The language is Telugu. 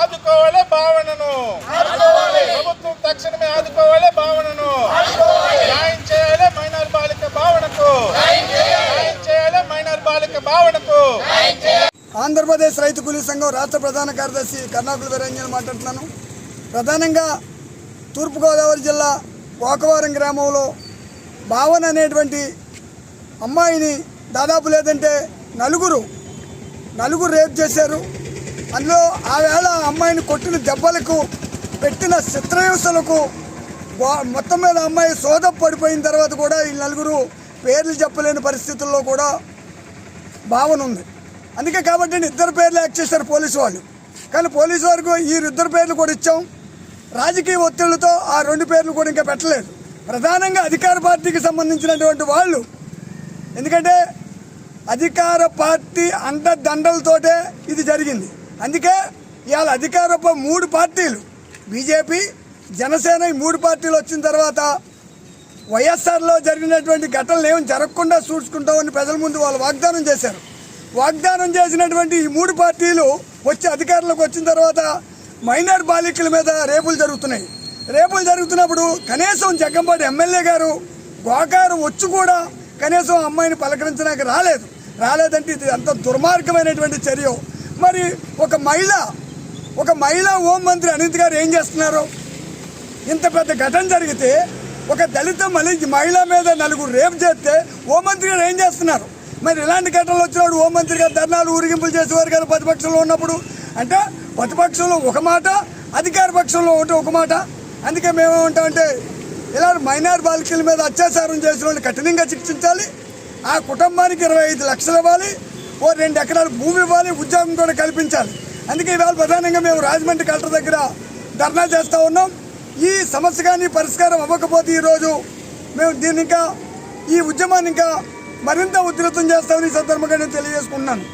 ఆదుకోవాలి భావనను. ప్రభుత్వం తక్షణమే ఆదుకోవాలి భావనను. న్యాయం చేయాలి మైనార్ బాలిక భావనకు. న్యాయం చేయాలి. మైనార్ బాలిక భావనకు. ఆంధ్రప్రదేశ్ రైతు కూలీ సంఘం రాష్ట్ర ప్రధాన కార్యదర్శి కర్ణాకుల వీరంజన్ మాట్లాడుతున్నాను. ప్రధానంగా తూర్పుగోదావరి జిల్లా పోకవరం గ్రామంలో భావన అనేటువంటి అమ్మాయిని దాదాపు లేదంటే నలుగురు నలుగురు రేప్ చేశారు. అందులో ఆవేళ ఆ అమ్మాయిని కొట్టిన దెబ్బలకు పెట్టిన చిత్రహింసలకు మొత్తం మీద అమ్మాయి సోద పడిపోయిన తర్వాత కూడా ఈ నలుగురు పేర్లు చెప్పలేని పరిస్థితుల్లో కూడా భావన ఉంది. అందుకే కాబట్టి ఇద్దరు పేర్లు యాక్ట్ చేశారు పోలీసు వాళ్ళు. కానీ పోలీసు వారికి వీరిద్దరు పేర్లు కూడా ఇచ్చాం. రాజకీయ ఒత్తిళ్ళతో ఆ రెండు పేర్లు కూడా ఇంకా పెట్టలేదు. ప్రధానంగా అధికార పార్టీకి సంబంధించినటువంటి వాళ్ళు. ఎందుకంటే అధికార పార్టీ అండదండలతోటే ఇది జరిగింది. అందుకే ఇవాళ అధికారపు మూడు పార్టీలు బీజేపీ జనసేన ఈ మూడు పార్టీలు వచ్చిన తర్వాత వైఎస్ఆర్లో జరిగినటువంటి ఘటనలు ఏమి జరగకుండా చూసుకుంటామని ప్రజల ముందు వాళ్ళు వాగ్దానం చేశారు. వాగ్దానం చేసినటువంటి ఈ మూడు పార్టీలు వచ్చి అధికారంలోకి వచ్చిన తర్వాత మైనర్ బాలికల మీద రేపులు జరుగుతున్నాయి. రేపులు జరుగుతున్నప్పుడు కనీసం జగ్గంపాటి ఎమ్మెల్యే గారు గోకారు వచ్చి కూడా కనీసం అమ్మాయిని పలకరించడానికి రాలేదు. రాలేదంటే ఇది అంత దుర్మార్గమైనటువంటి చర్య మరి ఒక మహిళ ఒక మహిళా హోంమంత్రి అనిత్ గారు ఏం చేస్తున్నారు? ఇంత పెద్ద ఘటన జరిగితే ఒక దళిత మళ్ళీ మహిళ మీద నలుగురు రేపు చేస్తే హోంమంత్రి గారు ఏం చేస్తున్నారు? మరి ఇలాంటి ఘటనలు వచ్చినప్పుడు హోంమంత్రి గారు ధర్నాలు ఊరిగింపులు చేసేవారు కదా ప్రతిపక్షంలో ఉన్నప్పుడు. అంటే ప్రతిపక్షంలో ఒక మాట అధికార పక్షంలో ఒకటి ఒక మాట. అందుకే మేమేమంటామంటే ఇలా మైనార్ బాలికల మీద అత్యాచారం చేసిన వాళ్ళు కఠినంగా శిక్షించాలి. ఆ కుటుంబానికి ఇరవై ఐదు లక్షలు ఇవ్వాలి. ఓ రెండు ఎకరాల భూమి ఇవ్వాలి ఉద్యోగం కూడా కల్పించాలి. అందుకే ఇవాళ ప్రధానంగా మేము రాజమండ్రి కలెక్టర్ దగ్గర ధర్నా చేస్తూ ఉన్నాం. ఈ సమస్య కానీ పరిష్కారం అవ్వకపోతే ఈరోజు మేము దీన్ని ఇంకా ఈ ఉద్యమాన్ని ఇంకా మరింత ఉధృతం చేస్తామని ఈ సందర్భంగా నేను తెలియజేసుకుంటున్నాను.